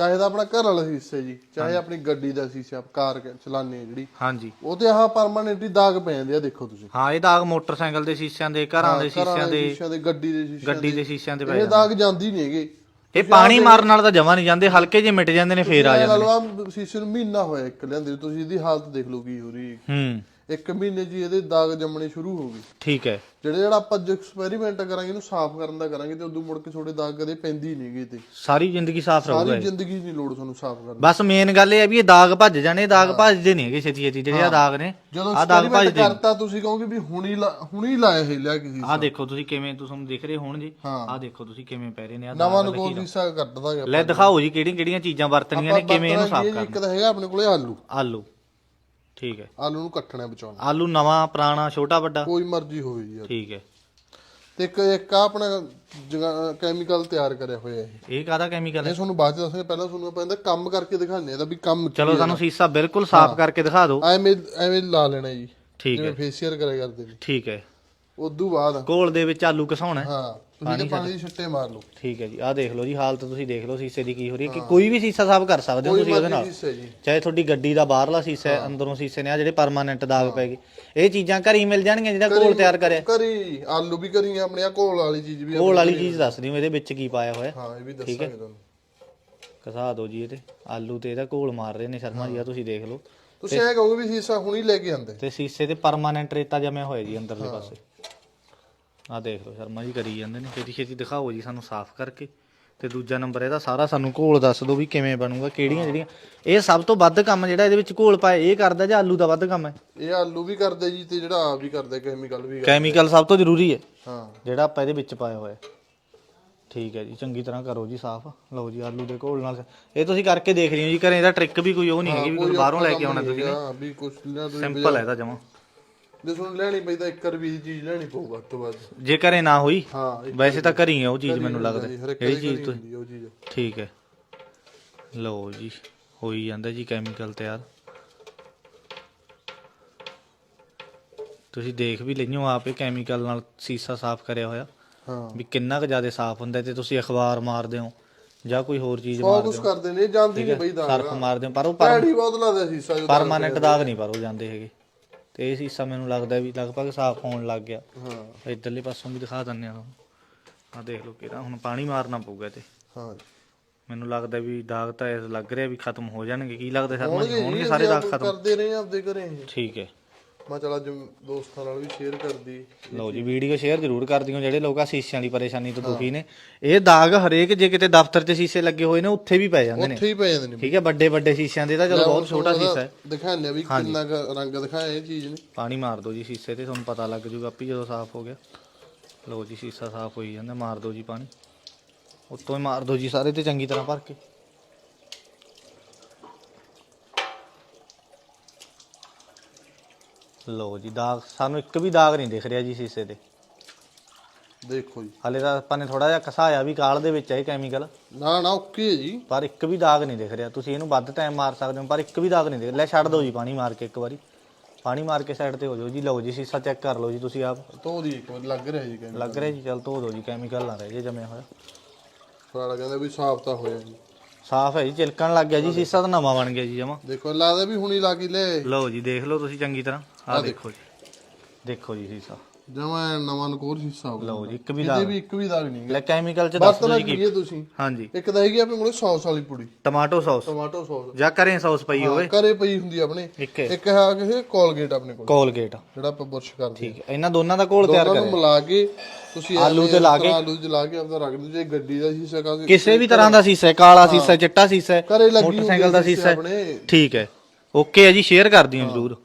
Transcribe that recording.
ਚਾਹੇ ਤਾਂ ਆਪਣਾ ਘਰ ਵਾਲਾ ਸ਼ੀਸ਼ਾ ਜੀ ਚਾਹੇ ਆਪਣੀ ਗੱਡੀ ਦਾ ਸ਼ੀਸ਼ਾ ਕਾਰ ਆ ਜਿਹੜੀ। ਹਾਂਜੀ। ਉਹ ਤੇ ਆਹ ਪਰਮਾਨੈਂਟਲੀ ਦਾਗ ਪੈ ਜਾਂਦੇ ਆ ਦੇਖੋ ਤੁਸੀਂ। ਹਾਂ ਇਹ ਦਾਗ ਮੋਟਰਸਾਈਕਲ ਦੇ ਸ਼ੀਸ਼ਿਆਂ ਦੇ ਘਰਾਂ ਦੇ ਸ਼ੀਸ਼ਿਆਂ ਦੇ ਸ਼ੀਸ਼ਿਆਂ ਦੇ ਗੱਡੀ ਦੇ ਸ਼ੀਸ਼ਿਆਂ ਗੱਡੀ ਦੇ ਸ਼ੀਸ਼ਿਆਂ ਤੇ ਪੈ ਇਹ ਦਾਗ ਜਾਂਦੀ ਨਹੀਂ ਹੈਗੇ। ਇਹ ਪਾਣੀ ਮਾਰਨ ਨਾਲ ਤਾਂ ਜਮਾ ਨਹੀਂ ਜਾਂਦੇ ਹਲਕੇ ਜਿਹੇ ਮਿਟ ਜਾਂਦੇ ਨੇ ਫੇਰ ਆ ਜਾਂਦੇ ਨੇ। ਸ਼ੀਸ਼ੇ ਨੂੰ ਮਹੀਨਾ ਹੋਇਆ ਇੱਕ ਲਿਆਂਦੇ ਤੁਸੀਂ ਇਹਦੀ ਹਾਲਤ ਦੇਖ ਲਓ ਕੀ ਹੋ ਰਹੀ ਹੈ। ਇੱਕ ਮਹੀਨੇ ਹੀ ਇਹਦੇ ਦਾਗ ਜੰਮਣੇ ਸ਼ੁਰੂ ਹੋ ਗਏ। ਠੀਕ ਹੈ। ਜਿਹੜੇ ਜਿਹੜਾ ਆਪਾਂ ਜੋ ਐਕਸਪੈਰੀਮੈਂਟ ਕਰਾਂਗੇ ਇਹਨੂੰ ਸਾਫ਼ ਕਰਨ ਦਾ ਕਰਾਂਗੇ ਤੇ ਉਦੋਂ ਮੁੜ ਕੇ ਥੋੜੇ ਦਾਗ ਕਦੇ ਪੈਂਦੀ ਨਹੀਂ ਗਏ ਤੇ। ਸਾਰੀ ਜ਼ਿੰਦਗੀ ਸਾਫ਼ ਰਹੂਗਾ ਸਾਰੀ ਜ਼ਿੰਦਗੀ ਨਹੀਂ ਲੋੜ ਤੁਹਾਨੂੰ ਸਾਫ਼ ਕਰਨ ਦੀ। ਬਸ ਮੇਨ ਗੱਲ ਇਹ ਹੈ ਵੀ ਇਹ ਦਾਗ ਭੱਜ ਜਾਣੇ ਦਾਗ ਭੱਜਦੇ ਨਹੀਂ ਹੈਗੇ ਛੇਤੀ ਛੇਤੀ ਜਿਹੜੇ ਆ ਦਾਗ ਨੇ ਜਦੋਂ ਆ ਦਾਗ ਭੱਜਦੇ ਕਰਤਾ ਤੁਸੀਂ ਕਹੋਗੇ ਵੀ ਹੁਣੀ ਹੁਣੀ ਲਾਇਆ ਹੈ ਲਿਆ ਕਿਸੇ ਆ ਦੇਖੋ ਤੁਸੀਂ ਕਿਵੇਂ ਤੁਹਾਨੂੰ ਦਿਖ ਰਹੇ ਹੋਣ ਜੀ। ਆ ਦੇਖੋ ਤੁਸੀਂ ਕਿਵੇਂ ਪੈ ਰਹੇ ਨੇ ਆ ਨਵਾਂ ਨਕੋਲ ਹਿੱਸਾ ਕੱਢ ਦਾਂਗੇ। ਲੈ ਦਿਖਾਓ ਜੀ ਕਿਹੜੀਆਂ ਕਿਹੜੀਆਂ ਚੀਜ਼ਾਂ ਵਰਤਣੀਆਂ ਨੇ ਕਿਵੇਂ ਇਹਨੂੰ ਸਾਫ਼ ਕਰਨਾ ਇੱਕ ਤਾਂ ਹੈਗਾ ਆਪਣੇ ਕੋਲੇ ਆਲੂ। ਆਲੂ। ਠੀਕ ਹੈ। ਆਲੂ ਨੂੰ ਕੱਟਣਾ ਬਚਾਉਣਾ ਆਲੂ ਨਵਾਂ ਪੁਰਾਣਾ ਛੋਟਾ ਵੱਡਾ? ਕੋਈ ਮਰਜ਼ੀ ਹੋਵੇ ਜੀ। ਠੀਕ ਹੈ। ਤੇ ਇੱਕ ਇੱਕ ਆਹ ਆਪਣਾ ਕੈਮੀਕਲ ਤਿਆਰ ਕਰਿਆ ਹੋਇਆ ਇਹ। ਇਹ ਕਾਹਦਾ ਕੈਮੀਕਲ ਹੈ? ਇਹ ਤੁਹਾਨੂੰ ਬਾਅਦ ਚ ਦੱਸਾਂਗੇ। ਪਹਿਲਾਂ ਤੁਹਾਨੂੰ ਆਪਾਂ ਇਹਦਾ ਕੰਮ ਕਰਕੇ ਆ ਇਹਦਾ ਵੀ ਕੰਮ ਕੀ ਚਲੋ ਸਾਨੂੰ ਸੀਸਾ ਬਿਲਕੁਲ ਸਾਫ਼ ਕਰਕੇ ਦਿਖਾ ਦਿਓ। ਐਵੇਂ ਐਵੇਂ ਲਾ ਲੈਣਾ ਜੀ। ਠੀਕ ਜਿਵੇਂ ਹੈ। ਫੇਸ਼ੀਅਲ ਕਰਿਆ ਕਰਦੇ ਨੇ। ਠੀਕ ਹੈ। ਉਦੋਂ ਬਾਅਦ। ਘੋਲ ਦੇ ਵਿੱਚ ਆਲੂ ਘਸਾਉਣਾ ਹੈ। ਹਾਂ ਤੁਸੀਂ ਤੇ ਪਾਣੀ ਦੇ ਛਿੱਟੇ ਮਾਰ ਲਓ। ਠੀਕ ਹੈ ਜੀ ਆਹ ਦੇਖ ਲਓ ਜੀ ਹਾਲਤ ਤੁਸੀਂ ਦੇਖ ਲਓ ਸੀਸੇ ਦੀ ਕੀ ਹੋ ਰਹੀ ਹੈ ਕਿ ਕੋਈ ਵੀ ਸੀਸਾ ਸਾਫ਼ ਕਰ ਸਕਦੇ ਹੋ ਕੋਈ ਤੁਸੀਂ ਉਹਦੇ ਮਰਜ਼ੀ ਨਾਲ। ਹਿੱਸਾ ਜੀ। ਚਾਹੇ ਤੁਹਾਡੀ ਗੱਡੀ ਦਾ ਬਾਹਰਲਾ ਸੀਸਾ ਹੈ ਅੰਦਰੋਂ ਸੀਸੇ ਨੇ ਆ ਜਿਹੜੇ ਪਰਮਾਨੈਂਟ ਦਾਗ ਪੈ ਗਏ। ਇਹ ਚੀਜ਼ਾਂ ਘਰ ਹੀ ਮਿਲ ਜਾਣਗੀਆਂ ਜਿਹੜਾ ਘੋਲ ਤਿਆਰ ਕਰਿਆ। ਕਰੀ ਆਲੂ ਵੀ ਕਰੀ ਆਪਣੇ ਆ ਘੋਲ ਵਾਲੀ ਚੀਜ਼ ਵੀ ਘੋਲ ਵਾਲੀ ਚੀਜ਼ ਦੱਸ ਦਿਓ ਇਹਦੇ ਵਿੱਚ ਕੀ ਪਾਇਆ ਹੋਇਆ। ਹਾਂ ਇਹ ਵੀ ਦੱਸਾਂਗੇ ਤੁਹਾਨੂੰ। ਕਸਾ ਦਿਓ ਜੀ ਇਹਦੇ। ਆਲੂ ਤੇ ਇਹਦਾ ਘੋਲ ਮਾਰ ਰਹੇ ਨੇ ਸ਼ਰਮਾ ਜੀ ਆ ਤੁਸੀਂ ਦੇਖ ਲਓ। ਤੁਸੀਂ ਐ ਕਹੋਗੇ ਵੀ ਹਿੱਸਾ ਹੁਣੀ ਲੈ ਕੇ ਆਂਦੇ ਤੇ ਸੀਸੇ ਤੇ ਪਰਮਾਨੈਂਟ ਰੇਤਾ ਜਮਿਆ ਹੋਇਆ ਜੀ ਅੰਦਰਲੇ ਪਾਸੇ। ਆ ਦੇਖ ਲਓ ਸ਼ਰਮਾ ਜੀ ਕਰੀ ਜਾਂਦੇ ਨੇ। ਛੇਤੀ ਛੇਤੀ ਦਿਖਾਓ ਜੀ ਸਾਨੂੰ ਸਾਫ਼ ਕਰਕੇ। ਤੇ ਦੂਜਾ ਨੰਬਰ ਇਹਦਾ ਸਾਰਾ ਸਾਨੂੰ ਘੋਲ ਦੱਸ ਦਿਓ ਵੀ ਕਿਵੇਂ ਬਣੂਗਾ ਕਿਹੜੀਆਂ ਜਿਹੜੀਆਂ। ਇਹ ਸਭ ਤੋਂ ਵੱਧ ਕੰਮ ਜਿਹੜਾ ਇਹਦੇ ਵਿੱਚ ਘੋਲ ਪਾਏ ਇਹ ਕਰਦਾ ਜਾਂ ਆਲੂ ਦਾ ਵੱਧ ਕੰਮ ਹੈ? ਇਹ ਆਲੂ ਵੀ ਕਰਦੇ ਜੀ ਤੇ ਜਿਹੜਾ ਆਪ ਵੀ ਕਰਦੇ ਕੈਮੀਕਲ ਵੀ ਕਰਦੇ। ਕੈਮੀਕਲ ਸਭ ਤੋਂ ਜ਼ਰੂਰੀ ਹੈ। ਹਾਂ। ਜਿਹੜਾ ਆਪਾਂ ਇਹਦੇ ਵਿੱਚ ਪਾਇਆ ਹੋਇਆ। ਠੀਕ ਹੈ ਜੀ ਚੰਗੀ ਤਰ੍ਹਾਂ ਕਰੋ ਜੀ ਸਾਫ਼। ਲਓ ਜੀ ਆਲੂ ਦੇ ਘੋਲ ਨਾਲ। ਇਹ ਤੁਸੀਂ ਕਰਕੇ ਦੇਖ ਲਿਓ ਜੀ ਘਰੇ ਇਹਦਾ ਟ੍ਰਿਕ ਵੀ ਕੋਈ ਉਹ ਨਹੀਂ ਹੈਗੀ ਵੀ ਬਾਹਰੋਂ ਲੈ ਕੇ ਆਉਣਾ ਤੁਸੀਂ ਨੇ। ਹਾਂ ਵੀ ਕੁਛ ਨਾ ਤੁਸੀਂ ਸਿੰਪਲ ਹੈ ਇਹਦਾ ਜਮਾ। ਜੇ ਤੁਹਾਨੂੰ ਲੈਣੀ ਪਈ ਤਾਂ 1 ਰੁਪਏ ਦੀ ਚੀਜ਼ ਲੈਣੀ ਪਊ ਵੱਧ ਤੋਂ ਵੱਧ। ਜੇ ਘਰੇ ਨਾ ਹੋਈ ਹਾਂ ਇੱਕ ਵੈਸੇ ਤਾਂ ਘਰੀ ਹੈ ਉਹ ਚੀਜ਼ ਮੈਨੂੰ ਲੱਗਦਾ ਜੀ, ਹਰ ਇੱਕ ਜਿਹੜੀ ਦੀ ਚੀਜ਼ ਤੁਸੀਂ ਹੁੰਦੀ ਆ ਉਹ ਚੀਜ਼ ਠੀਕ ਹੈ। ਲਓ ਜੀ ਹੋਈ ਜਾਂਦਾ ਜੀ ਕੈਮੀਕਲ ਤਿਆਰ। ਤੁਸੀਂ ਦੇਖ ਵੀ ਲਈਓ ਆਪੇ ਕੈਮੀਕਲ ਨਾਲ ਸੀਸਾ ਸਾਫ਼ ਕਰਿਆ ਹੋਇਆ। ਹਾਂ। ਵੀ ਕਿੰਨਾ ਕੁ ਜ਼ਿਆਦਾ ਸਾਫ਼ ਹੁੰਦਾ ਤੇ ਤੁਸੀਂ ਅਖਬਾਰ ਮਾਰਦੇ ਹੋ ਜਾਂ ਕੋਈ ਹੋਰ ਚੀਜ਼ ਬਹੁਤ ਮਾਰਦੇ ਕੁਛ ਕਰਦੇ ਨੇ ਇਹ ਜਾਂਦੀ ਨਹੀਂ ਬਈ ਹੋ ਦਾ ਸਰਫ ਮਾਰਦੇ ਹੋ ਪਰ ਉਹ ਪਰ- ਭੈੜੀ ਬਹੁਤ ਲੱਗਦਾ ਸੀ ਸਾ ਪਰਮਾਨੈਂਟ ਦਾਗ ਨਹੀਂ ਪਰ ਉਹ ਜਾਂਦੇ ਹੈਗੇ। ਤੇ ਇਹ ਸੀਸਾ ਮੈਨੂੰ ਲੱਗਦਾ ਵੀ ਲਗਭਗ ਸਾਫ਼ ਹੋਣ ਲੱਗ ਗਿਆ। ਹਾਂ। ਇਧਰਲੇ ਪਾਸੋਂ ਵੀ ਦਿਖਾ ਦਿੰਦੇ ਆ ਆ ਦੇਖ ਲਓ ਕਿਹੜਾ ਹੁਣ ਪਾਣੀ ਮਾਰਨਾ ਪਊਗਾ ਤੇ ਹਾਂ। ਮੈਨੂੰ ਲੱਗਦਾ ਵੀ ਦਾਗ ਤਾਂ ਇਸ ਲੱਗ ਰਿਹਾ ਵੀ ਖਤਮ ਹੋ ਜਾਣਗੇ। ਕੀ ਲੱਗਦਾ ਸ਼ਰਮਾ ਜੀ ਹੋਣਗੇ ਸਾਰੇ ਦਾਗ ਖਤਮ? ਕਰਦੇ ਰਹੇ ਆਪਦੇ ਘਰੇ। ਇਹ। ਠੀਕ ਹੈ। ਮੈਂ ਚਲ ਅੱਜ ਦੋਸਤਾਂ ਨਾਲ ਵੀ ਸ਼ੇਅਰ ਕਰਦੀ। ਲਓ ਜੀ ਵੀਡੀਓ ਸ਼ੇਅਰ ਜ਼ਰੂਰ ਕਰ ਦਿਓ ਜਿਹੜੇ ਲੋਕ ਆ ਸ਼ੀਸ਼ਿਆਂ ਦੀ ਪਰੇਸ਼ਾਨੀ ਤੋਂ ਦੁਖੀ ਨੇ। ਇਹ ਦਾਗ ਹਰੇਕ ਜੇ ਕਿਤੇ ਦਫ਼ਤਰ 'ਚ ਸ਼ੀਸ਼ੇ ਲੱਗੇ ਹੋਏ ਨੇ ਉੱਥੇ ਵੀ ਪੈ ਜਾਂਦੇ ਨੇ। ਉੱਥੇ ਹੀ ਪੈ ਜਾਂਦੇ ਨੇ। ਠੀਕ ਹੈ ਵੱਡੇ ਵੱਡੇ ਸ਼ੀਸ਼ਿਆਂ ਦੇ ਤਾਂ ਚਲੋ ਬਹੁਤ ਛੋਟਾ ਸ਼ੀਸ਼ਾ ਹੈ। ਦਿਖਾਉਂਦੇ ਆ ਵੀ ਕਿੰਨਾ ਕੁ ਰੰਗ ਦਿਖਾਇਆ ਇਹ ਚੀਜ਼ ਨੇ। ਪਾਣੀ ਮਾਰ ਦਿਓ ਜੀ ਸ਼ੀਸ਼ੇ ਤੇ ਤੁਹਾਨੂੰ ਪਤਾ ਲੱਗ ਜੂਗਾ ਆਪੀ ਜਦੋਂ ਸਾਫ਼ ਹੋ ਗਿਆ। ਲਓ ਜੀ ਸ਼ੀਸ਼ਾ ਸਾਫ਼ ਹੋਈ ਜਾਂਦਾ ਮਾਰ ਦਿਓ ਜੀ ਪਾਣੀ। ਉੱਤੋਂ ਹੀ ਮਾਰ ਦਿਓ ਜੀ ਸਾਰੇ ਤੇ ਚੰਗੀ ਤਰ੍ਹਾਂ ਭਰ ਕੇ। ਲਓ ਜੀ ਦਾਗ ਸਾਨੂੰ ਇੱਕ ਵੀ ਦਾਗ ਨਹੀਂ ਦਿਖ ਰਿਹਾ ਜੀ ਸ਼ੀਸ਼ੇ ਤੇ। ਦੇਖੋ ਜੀ। ਹਲੇ ਤਾਂ ਆਪਾਂ ਨੇ ਥੋੜਾ ਜਿਹਾ ਕਸਾਇਆ ਵੀ ਕਾਲ ਦੇ ਵਿੱਚ ਹੈ ਕੈਮੀਕਲ ਨਾ ਨਾ ਓਕੇ ਜੀ। ਪਰ ਇੱਕ ਵੀ ਦਾਗ ਨਹੀਂ ਦਿਖ ਰਿਹਾ। ਤੁਸੀਂ ਇਹਨੂੰ ਵੱਧ ਟਾਈਮ ਮਾਰ ਸਕਦੇ ਹੋ ਪਰ ਇੱਕ ਵੀ ਦਾਗ ਨਹੀਂ ਦਿਖ ਲੈ ਛੱਡ ਦਿਓ ਜੀ ਪਾਣੀ ਮਾਰ ਕੇ ਇੱਕ ਵਾਰੀ। ਪਾਣੀ ਮਾਰ ਕੇ ਸਾਈਡ ਤੇ ਹੋ ਜਾਓ ਜੀ। ਲਓ ਜੀ ਸ਼ੀਸ਼ਾ ਚੈੱਕ ਕਰ ਲਓ ਜੀ ਤੁਸੀਂ ਆਪ। ਧੋ ਦੀ ਇੱਕ ਵਾਰ ਲੱਗ ਰਿਹਾ ਜੀ ਕਹਿੰਦੇ ਲੱਗ ਰਿਹਾ ਜੀ ਚਲ ਧੋ ਦਿਓ ਜੀ ਕੈਮੀਕਲ ਨਾ ਰਹੇ ਜੇ ਜਮਿਆ ਹੋਇਆ। ਸਾਲਾ ਕਹਿੰਦਾ ਵੀ ਸਾਫ਼ ਤਾਂ ਹੋਇਆ ਜੀ। ਸਾਫ਼ ਹੈ ਜੀ ਚਿਲਕਣ ਲੱਗ ਗਿਆ ਜੀ ਸ਼ੀਸ਼ਾ ਤਾਂ ਨਵਾਂ ਬਣ ਗਿਆ ਜੀ ਜਮਾ। ਦੇਖੋ ਲੱਗਦਾ ਵੀ ਹੁਣੀ ਲਾ ਕੇ ਲੈ ਲਓ ਜੀ ਦੇਖ ਲਓ ਤੁਸੀਂ ਚੰਗੀ ਤਰ੍ਹਾਂ। ਦੇਖੋ ਜੀ। ਦੇਖੋ ਜੀ ਜਮਾ ਨਵਾਂ ਨਕੋਰ ਹਿੱਸਾ ਹੋ ਲਓ ਜੀ ਇੱਕ ਵੀ ਇਹਦੇ ਦਾਗ ਵੀ ਇੱਕ ਵੀ ਦਾਗ ਨਹੀਂ ਲੈ ਕੈਮੀਕਲ ਚ ਦੱਸ ਦਿਓ ਜੀ ਕੀ ਤੁਸੀਂ। ਹਾਂਜੀ। ਇੱਕ ਤਾਂ ਹੈਗੀ ਆਪਣੇ ਕੋਲੇ ਸੌਸ ਵਾਲੀ puri. Tomato sauce. Tomato sauce. ਜਾਂ ਘਰੇ ਸੌਸ ਪਈ ਹੋਵੇ। ਘਰੇ ਪਈ ਹੁੰਦੀ ਆਪਣੇ। ਇੱਕ ਹੈ। ਕਿਸੇ ਕੋਲਗੇਟ ਆਪਣੇ ਕੋਲ। ਕੋਲਗੇਟ। ਜਿਹੜਾ ਆਪਾਂ ਬੁਰਸ਼ ਕਰਦੇ ਠੀਕ ਹੈ। ਇਹਨਾਂ ਦੋਨਾਂ ਦਾ ਘੋਲ ਤਿਆਰ ਨੂੰ ਕਰਿਆ ਮਿਲਾ ਕੇ ਤੁਸੀਂ ਆਲੂ ਤੇ ਲਾ ਤਰ੍ਹਾਂ ਆਲੂ ਤੇ ਲਾ ਕੇ ਆਪਦਾ ਰੱਖ ਦਿਓ। ਜੇ ਗੱਡੀ ਦਾ ਸ਼ੀਸ਼ਾ ਕਾ ਕਿਸੇ ਵੀ ਤਰ੍ਹਾਂ ਦਾ ਸ਼ੀਸ਼ਾ ਕਾਲਾ ਸ਼ੀਸ਼ਾ ਚਿੱਟਾ ਸ਼ੀਸ਼ਾ ਮੋਟਰਸਾਈਕਲ ਦਾ ਸ਼ੀਸ਼ਾ ਠੀਕ ਹੈ। ਓਕੇ ਹੈ ਜੀ ਸ਼ੇਅਰ ਕਰ ਦਿਓ ਜਰੂਰ।